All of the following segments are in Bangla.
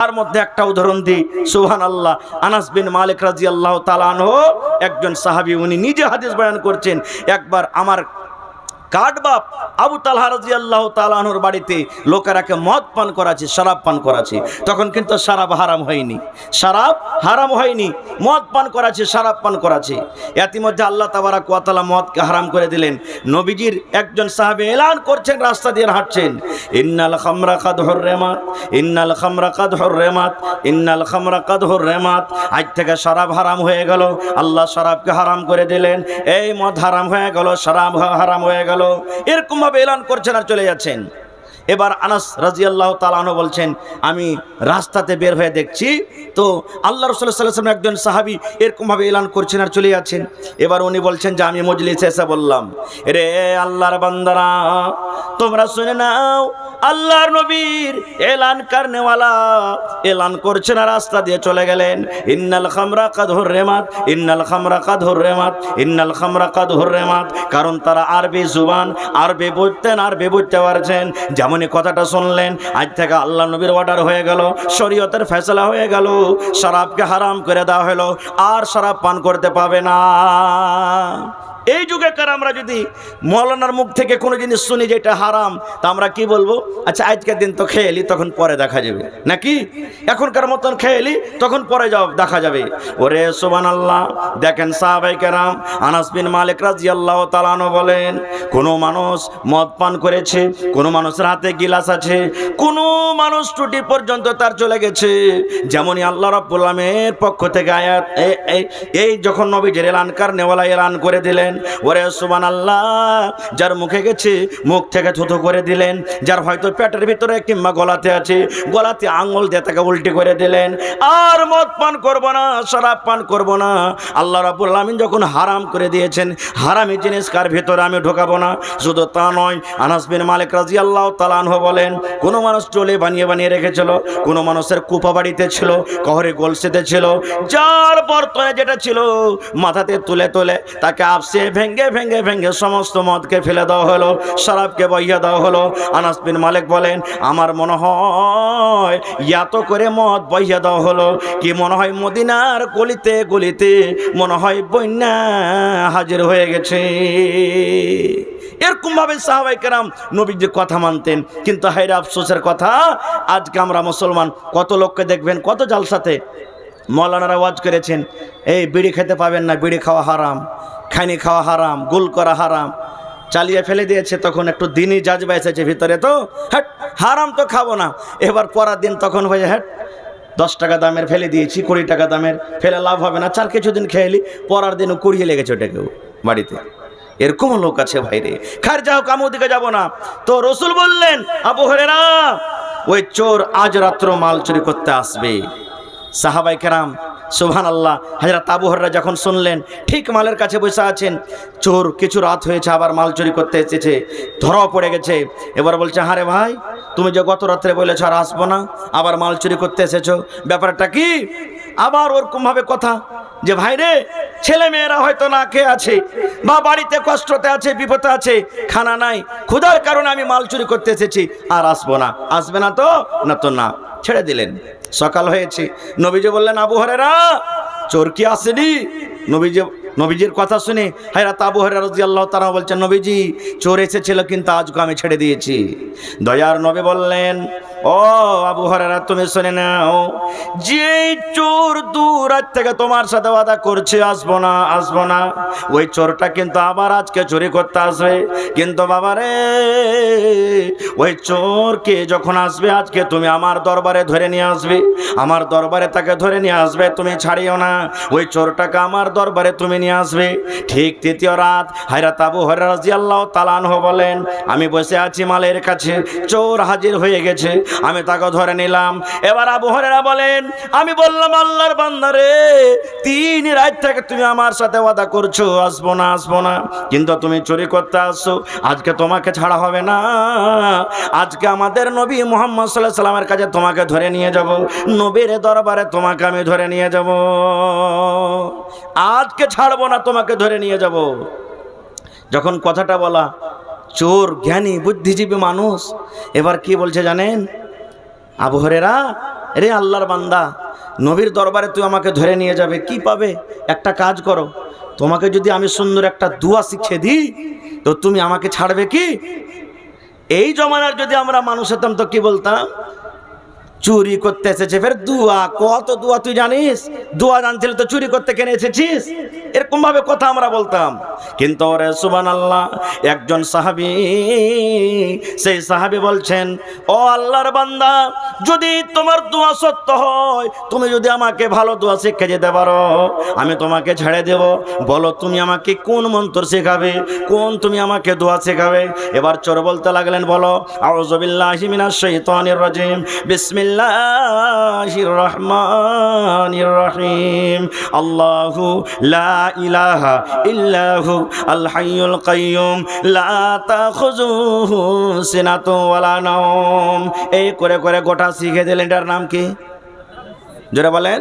তার মধ্যে একটা উদাহরণ দিই। সুহান আল্লাহ আনাস বিন মালিক রাজি আল্লাহ তালানহ একজন সাহাবি, উনি নিজে হাদিস বয়ান করছেন, একবার আমার কাঠবাপ আবু তালহা রাজি আল্লাহ তালানোর বাড়িতে লোকেরাকে মদ পান করাছে, শরাব পান করাছে। তখন কিন্তু শরাব হারাম হয়নি। শরাব হারাম হয়নি, মদ পান করাছে, শরাব পান করাছে। ইতিমধ্যে আল্লাহ তাবারা কোয়াতালা মদকে হারাম করে দিলেন। নবীজির একজন সাহাবে এলান করছেন, রাস্তা দিয়ে হাঁটছেন। ইন্নাল খামরা কাদহর রেমাত ইন্নাল খামরা কাদহর রেমাত ইন্নাল খামরা কাদহর রেমাত আজ থেকে শরাব হারাম হয়ে গেল, আল্লাহ শরাবকে হারাম করে দিলেন। এই মদ হারাম হয়ে গেল, শরাব হারাম হয়ে গেল। এরকম ভাবে এলান করছেন আর চলে যাচ্ছেন। এবার আনাস রাজি আল্লাহ তালানো বলছেন, আমি রাস্তাতে বের হয়ে দেখছি। তো আল্লাহ রসুল্লাহ সাল্লাম একজন সাহাবি এরকমভাবে এলান করছেন আর চলে যাচ্ছেন। এবার উনি বলছেন যে, আমি মজলিসে এসে বললাম, রে আল্লাহর বান্দারা, তোমরা শুনে নাও, আল্লাহর নবীর এলান কারনেওয়ালা এলান করছেন আর রাস্তা দিয়ে চলে গেলেন। ইন্নাল খামরা কাদহর রেমাত ইন্নাল খামরা কাদহর রেমাত ইন্নাল খামরা কাদহর রেমাত কারণ তারা আরবি জুবান, আরবি বুঝতেন, আরবি বুঝতে পারছেন। যেমনই কথাটা শুনলেন। আজ থেকে আল্লাহ নবীর অর্ডার হয়ে গেল, শরীয়তের ফেসলা হয়ে গেল, শরাবকে হারাম করে দেওয়া হলো, আর শরাব পান করতে পাবে না। এই যুগেকার আমরা যদি মৌলানার মুখ থেকে কোনো জিনিস শুনি যে এটা হারাম, তা আমরা কি বলব? আচ্ছা আজকের দিন তো খেয়ে এলি তখন পরে দেখা যাবে। নাকি? এখনকার মতন খেয়ে এলি তখন পরে যাও, দেখা যাবে। ওরে সোবান আল্লাহ দেখেন সাহাবাই কেরাম, আনাস বিন মালিক রাজি আল্লাহ তালানো বলেন, কোনো মানুষ মদ পান করেছে, কোনো মানুষের হাতে গিলাস আছে, কোনো মানুষ টুটি পর্যন্ত তার চলে গেছে। যেমনই আল্লাহ রব্বুল আলমের পক্ষ থেকে আয়াত এই যখন নবীজের এলানকার নেওয়ালা এলান করে দিলেন ওরে সুবান আল্লাহ যার মুখে গেছে, মুখ থেকে থুথু করে দিলেন। যার হয়তো পেটের ভিতরে কিংবা গলাতে আছে, গলাতে আঙুল দিয়ে তাকে উল্টি করে দিলেন। আর মদ পান করব না, শরাব পান করব না। আল্লাহ রাবুল আলমিন যখন হারাম করে দিয়েছেন, হারামি জিনিস কার ভিতরে আমি ঢোকাবো না? শুধু তা নয়, আনাস বিন মালিক রাজি আল্লাহ তালানহ বলেন, কোনো মানুষ চলে বানিয়ে বানিয়ে রেখেছিল, কোনো মানুষের কুপা বাড়িতে ছিল, কহরে গোলসেতে ছিল, যার বর্তমানে যেটা ছিল, মাথাতে তুলে তুলে তাকে আপসে ভেঙ্গে ভেঙ্গে ভেঙ্গে সমস্ত মদকে ফেলে দেওয়া হলো, শরাবকে বইয়া দেওয়া হলো। আনাস বিন মালিক বলেন, আমার মনে হয় এত করে মদ বইয়া দেওয়া হলো। কি মনে হয় মদিনার গলিতে গলিতে মনে হয় বন্যা হাজির হয়ে গেছে? এরকম ভাবে সাহাবাই কেরাম নবীর যে কথা মানতেন। কিন্তু হাইরা আফসোসের কথা, আজকে আমরা মুসলমান কত লোককে দেখবেন, কত জালসাতে মৌলানারা ওয়াজ করেছেন, এই বিড়ি খেতে পাবেন না, বিড়ি খাওয়া হারাম। খাইনি খাওয়া হারাম, গোল করা হারাম। চালিয়ে ফেলে দিয়েছে, তখন একটু দিনই জাজবা এসেছে ভিতরে তো। হ্যাট হারাম তো খাব না। এবার পরার দিন তখন হয়ে হ্যাট দশ টাকা দামের ফেলে দিয়েছি, কুড়ি টাকা দামের, ফেলে লাভ হবে না। চার কিছুদিন খেয়েলি পরার দিনও কুড়িয়ে লেগেছে ওটাকেও বাড়িতে। এরকমও লোক আছে ভাইরে। খার যাও কামু দিকে যাব না। তো রসুল বললেন, আবু হরেরা ওই চোর আজ রাত্র মাল চুরি করতে আসবে। সাহাবাই কেরাম সুবহান আল্লাহ হাজরা তাবুহররা যখন শুনলেন, ঠিক মালের কাছে বসে আছেন, চোর কিছু রাত হয়েছে, আবার মাল চুরি করতে এসেছে, ধরাও পড়ে গেছে। এবার বলছে, হারে ভাই, তুমি যে গত রাত্রে বলেছ আর আসব না, আবার মাল চুরি করতে এসেছ, ব্যাপারটা কি? আবার ওরকমভাবে কথা, যে ভাই রে ছেলে মেয়েরা হয়তো না খেয়ে আছে, বা বাড়িতে কষ্টতে আছে, বিপদে আছে, খানা নাই, ক্ষুধার কারণে আমি মাল চুরি করতে এসেছি, আর আসব না। আসবে না তো? না তো না। ছেড়ে দিলেন। সকাল হয়েছে। নবীজি বললেন, আবু হরেরা চোর কি আসেনি নবীজি নবীজির কথা শুনে হায়রা তাবু হরে রাজি আল্লাহ তারা বলছেন, নবীজি, চোর এসেছিল, কিন্তু আজকে আমি ছেড়ে দিয়েছি। দয়ার নবী বললেন ও আবু হরেরা তুমি শুনে নাও। যে চোর দূর রাত থেকে তোমার সাথে ওয়াদা করছে, আসব না আসব না। ওই চোরটা কিন্তু আবার আজকে চুরি করতে আসবে। কিন্তু বাবা রে ওই চোরকে যখন আসবে, আজকে তুমি আমার দরবারে ধরে নিয়ে আসবে। আমার দরবারে তাকে ধরে নিয়ে আসবে, তুমি ছাড়িও না। ওই চোরটাকে আমার দরবারে তুমি নিয়ে আসবে। ঠিক তৃতীয় রাত হায়রা তাবু হরে রাজি আল্লাহ তালানহ বলেন, আমি বসে আছি মালের কাছে। চোর হাজির হয়ে গেছে। আমি তাকে ধরে নিলাম। এবার আবু হরেরা বলেন, আমি বললাম, আল্লাহর বান্দারে তিন রাত থেকে তুমি আমার সাথে ওয়াদা করছ, আসব না আসব না। কিন্তু তুমি চুরি করতে আসছো, আজকে তোমাকে ছাড়া হবে না। আজকে আমাদের নবী মোহাম্মদ সাল্লাহ সাল্লামের কাছে তোমাকে ধরে নিয়ে যাব। নবীর দরবারে তোমাকে আমি ধরে নিয়ে যাব। আজকে ছাড়বো না, তোমাকে ধরে নিয়ে যাব। যখন কথাটা বলা চোর, জ্ঞানী, বুদ্ধিজীবী মানুষ। এবার কি বলছে জানেন? আবহরেরা রে আল্লাহর বান্দা, নবীর দরবারে তুই আমাকে ধরে নিয়ে যাবে, কি পাবে? একটা কাজ করো, তোমাকে যদি আমি সুন্দর একটা দুয়া শিখিয়ে দিই, তো তুমি আমাকে ছাড়বে কি? এই জমানার যদি আমরা মানুষ হতাম, তো কি বলতাম? চুরি করতে এসেছে। ফের দুয়া, কত দুয়া তুই জানিস? দুয়া জানছিল তো চুরি করতে কেন এসেছিস? এরকম ভাবে কথা আমরা বলতাম। কিন্তু ওরে সুবান আল্লাহ একজন সাহাবি, সেই সাহাবি বলছেন, ও আল্লাহর বান্দা, যদি তোমার দোয়া সত্য হয়, তুমি যদি আমাকে ভালো দোয়া শিক্ষা যেতে পারো, আমি তোমাকে ছেড়ে দেব। বলো, তুমি আমাকে কোন মন্ত্র শেখাবে? কোন তুমি আমাকে দোয়া শেখাবে? এবার চোর বলতে লাগলেন, বলো, আউযুবিল্লাহি মিনাশ শাইতানির রাজিম। বিসমিল্লাহির রহমানির রহিম আল্লাহু লা ইলাহা ইল্লাহু আল হাইয়ুল কাইয়ুম। লা তাখুযুহু সিনাতু ওয়ালা নাওম। এই করে করে গোটা শিখে দিলেন, এটার নাম কি? জোরে বলেন।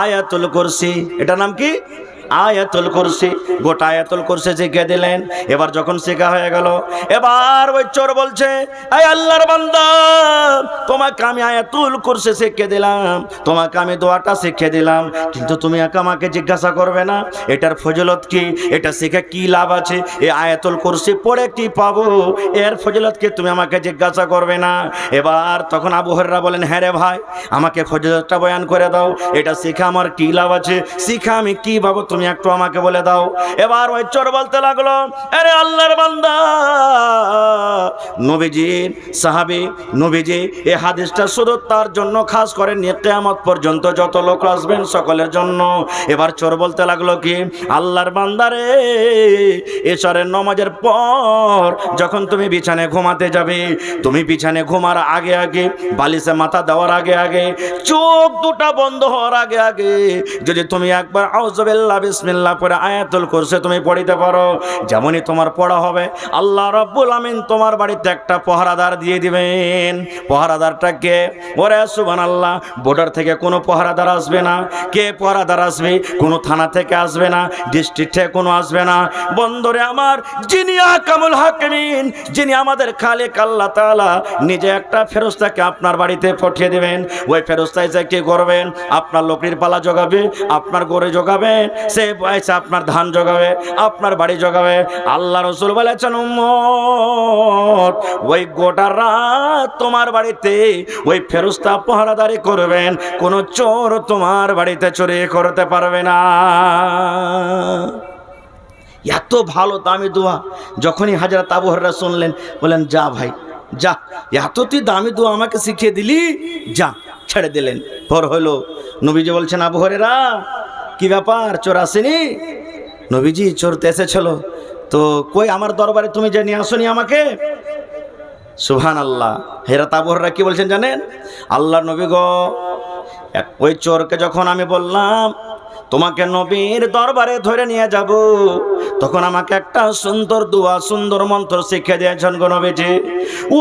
আয়াতুল কুরসি, এটার নাম কি? আয়াতুল কুরসি, গোটা আয়াতুল কুরসি শিখে দিলেন। এবার যখন শেখা হয়ে গেল, এবার ওই চোর বলছে আয় আল্লাহর বান্দা, তোমাকে আমি আয়াতুল কুরসি শিখে দিলাম, তোমাকে আমি দোয়াটা শিখে দিলাম, কিন্তু তুমি একা আমাকে জিজ্ঞাসা করবে না। এটার ফজলত কি? এটা শিখে কি লাভ আছে? এই আয়াতুল কুরসি পড়ে কি পাবো? এর ফজলত কি? তুমি আমাকে জিজ্ঞাসা করবে না। এবার তখন আবু বলেন হ্যাঁ রে ভাই, আমাকে ফজলতটা বয়ান করে দাও। এটা শিখা আমার কি লাভ আছে? শিখা আমি কি পাবো? তুমি একটু আমাকে বলে দাও। এবার ওই চোর বলতে লাগল, আরে আল্লাহর বান্দা নবীজির সাহাবি, নবীজি, এই হাদিসটা শুধু তার জন্য খাস করে নিয়ে কেয়ামত পর্যন্ত যত লোক আসবেন সকলের জন্য। এবার চোর বলতে লাগল কি, আল্লাহর বান্দারে এসরের নমাজের পর যখন তুমি বিছানে ঘুমাতে যাবে, তুমি বিছানে ঘুমার আগে আগে, বালিশে মাথা দেওয়ার আগে আগে, চোখ দুটা বন্ধ হওয়ার আগে আগে, যদি তুমি একবার আউজবিল্লাহ বিসমিল্লাহ পরে আয়াতুল করছে তুমি পড়িতে পারো। যেমনই তোমার পড়া হবে, আল্লাহ রব্বুল আমিন তোমার বাড়িতে একটা পহরাদার দিয়ে দিবেন। পহরাদারটা কে? ওরে সুবান আল্লাহ বর্ডার থেকে কোনো পহরাদার আসবে না। কে পহরাদার আসবে? কোনো থানা থেকে আসবে না ডিস্ট্রিক্ট থেকে কোনো আসবে না। বন্দরে আমার, যিনি আকামুল হাকিমিন, যিনি আমাদের খালেক আল্লাহ তাআলা, নিজে একটা ফেরস্তাকে আপনার বাড়িতে পাঠিয়ে দেবেন। ওই ফেরস্তা এসে কি করবেন? আপনার লোকরির পালা জোগাবে, আপনার গড়ে জোগাবে। সে পয়সা আপনার ধান জোগাবে, আপনার বাড়ি জোগাবে। আল্লাহ রসুল বলেছেন ওই গোটা রাত তোমার বাড়িতে ওই ফেরুস্তা পহরাদারি করবেন। কোনো চোর তোমার বাড়িতে চুরি করতে পারবে না। এত ভালো দামি দোয়া। যখনই হাজারা তাবুহররা শুনলেন বলেন যা ভাই, যা এত তুই দামি দোয়া আমাকে শিখিয়ে দিলি? যা, ছেড়ে দিলেন। পর হলো নবীজি বলছেন আবহরেরা কি ব্যাপার, চোর আসেনি? নবীজি, চোর তো এসেছিল। তো কই আমার দরবারে তুমি যে নিয়ে আসনি আমাকে? সুহান আল্লাহ হেরা তাবহররা কি বলছেন জানেন? আল্লাহ নবী গ ওই চোরকে যখন আমি বললাম তোমাকে নবীর দরবারে ধরে নিয়ে যাব। তখন আমাকে একটা সুন্দর দোয়া, সুন্দর মন্ত্র শিখে দিয়েছেন গো নবীজি।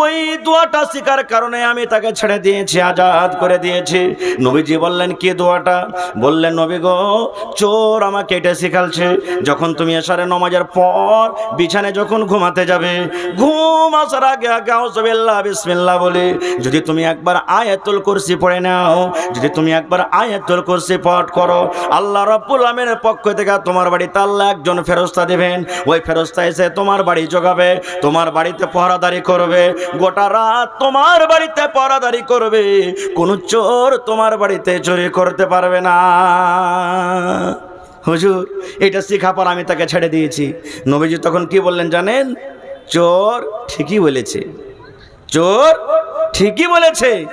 ওই দোয়াটা শিকার কারণে আমি তাকে ছেড়ে দিয়েছি, আজাদ করে দিয়েছি। নবীজি বললেন, কি দোয়াটা? বললেন, নবী গো, চোর আমাকে এটা শিখালছে। যখন তুমি এসারে নমাজের পর বিছানে যখন ঘুমাতে যাবে, ঘুম আসার আগে আগে আউজবিল্লাহ বিসমিল্লাহ বলে, যদি তুমি একবার আয়াতুল কুরসি পড়ে নাও, যদি তুমি একবার আয়াতুল কুরসি পাঠ করো, আল্লাহ রাব্বুল আমিনের পক্ষ থেকে তোমার বাড়িতে আল্লাহ একজন ফেরস্তা দিবেন। ওই ফেরস্তা এসে তোমার বাড়ি জোগাবে তোমার বাড়িতে পহরাদারি করবে। গোটা রাত তোমার বাড়িতে পহরাদারি করবে। কোনো চোর তোমার বাড়িতে চুরি করতে পারবে না। হুজুর, এটা শিখা পর আমি তাকে ছেড়ে দিয়েছি। নবীজি তখন কি বললেন জানেন? চোর ঠিকই বলেছে। চোর ঠিকই বলেছে।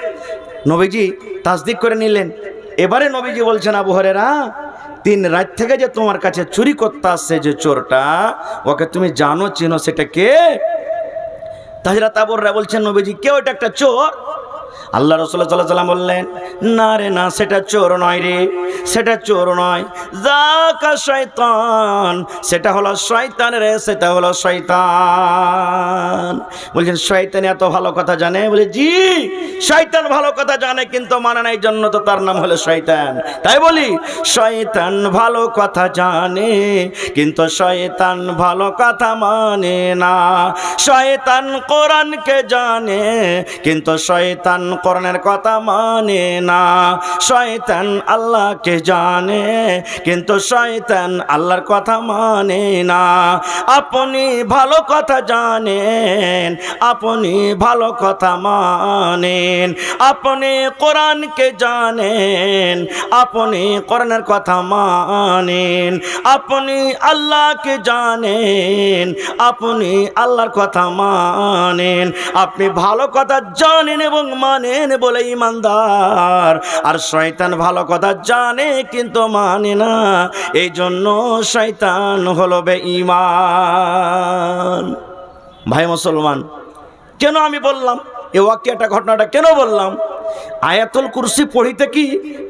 নবীজি তাসদিক করে নিলেন। এবারে নবীজি বলছেন, আবু হরেরা তিন রাত থেকে যে তোমার কাছে চুরি করতে আসছে যে চোরটা, ওকে তুমি জানো, চিনো, সেটা কে? তাজরা তাবররা বলছেন, নবীজি কেউ এটা একটা চোর? আল্লাহ রসুল্লাহ সাল্লাহ সাল্লাম বললেন, না রে, না, সেটা চোর নয় রে, সেটা চোর নয়। জাকা শয়তান, সেটা হলো শয়তান রে, সেটা হলো শয়তান। বলছেন, শয়তান এত ভালো কথা জানে? বলে, জি, শয়তান ভালো কথা জানে, কিন্তু মানে না এই জন্য তো তার নাম হলো শয়তান। তাই বলি, শয়তান ভালো কথা জানে, কিন্তু শয়তান ভালো কথা মানে না। শয়তান কোরআনকে জানে, কিন্তু শয়তান শয়তান করণের কথা মানে না। শয়তান আল্লাহকে জানে, কিন্তু শয়তান আল্লাহর কথা মানে না। আপনি ভালো কথা জানেন, আপনি ভালো কথা মানেন। আপনি কোরআনকে জানেন, আপনি কোরআনের কথা মানেন। আপনি আল্লাহকে জানেন, আপনি আল্লাহর কথা মানেন। আপনি ভালো কথা জানেন এবং মানেন বলে ইমানদার আর শয়তান ভালো কথা জানে কিন্তু মানে না। এই জন্য শয়তান হলো বে ইমান ভাই মুসলমান, কেন আমি বললাম? এ ওয়াক্যটা, ঘটনাটা কেন বললাম? আয়াতুল কুরসি পড়িতে কি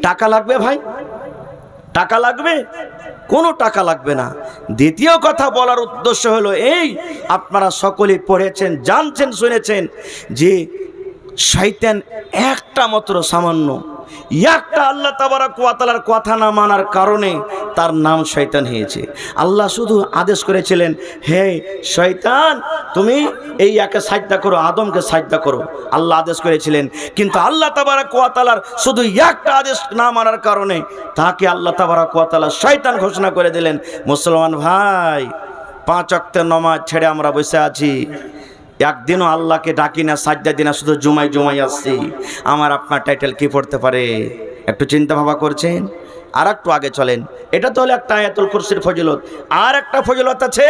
টাকা লাগবে ভাই? টাকা লাগবে? কোনো টাকা লাগবে না। দ্বিতীয় কথা বলার উদ্দেশ্য হলো এই, আপনারা সকলেই পড়েছেন, জানছেন, শুনেছেন যে শয়তান একটা মাত্র সামান্য, একটা আল্লাহ তাবারা কোয়াতালার কথা না মানার কারণে তার নাম শয়তান হয়েছে। আল্লাহ শুধু আদেশ করেছিলেন, হে শয়তান, তুমি এই একে সাজদা করো, আদমকে সাজদা করো। আল্লাহ আদেশ করেছিলেন, কিন্তু আল্লাহ তাবারা কোয়াতালার শুধু একটা আদেশ না মানার কারণে তাকে আল্লাহ তাবারা কোয়াতালা শয়তান ঘোষণা করে দিলেন, মুসলমান ভাই, পাঁচ অক্টের নমাজ ছেড়ে আমরা বসে আছি। একদিনও আল্লাহকে ডাকি না সাজ্জা দিনা শুধু জুমাই জুমাই আসছি। আমার আপনার টাইটেল কি পড়তে পারে? একটু চিন্তা ভাবা করছেন? আর একটু আগে চলেন। এটা তো হলো একটা আয়াতুল কুরসির ফজিলত। আর একটা ফজিলত আছে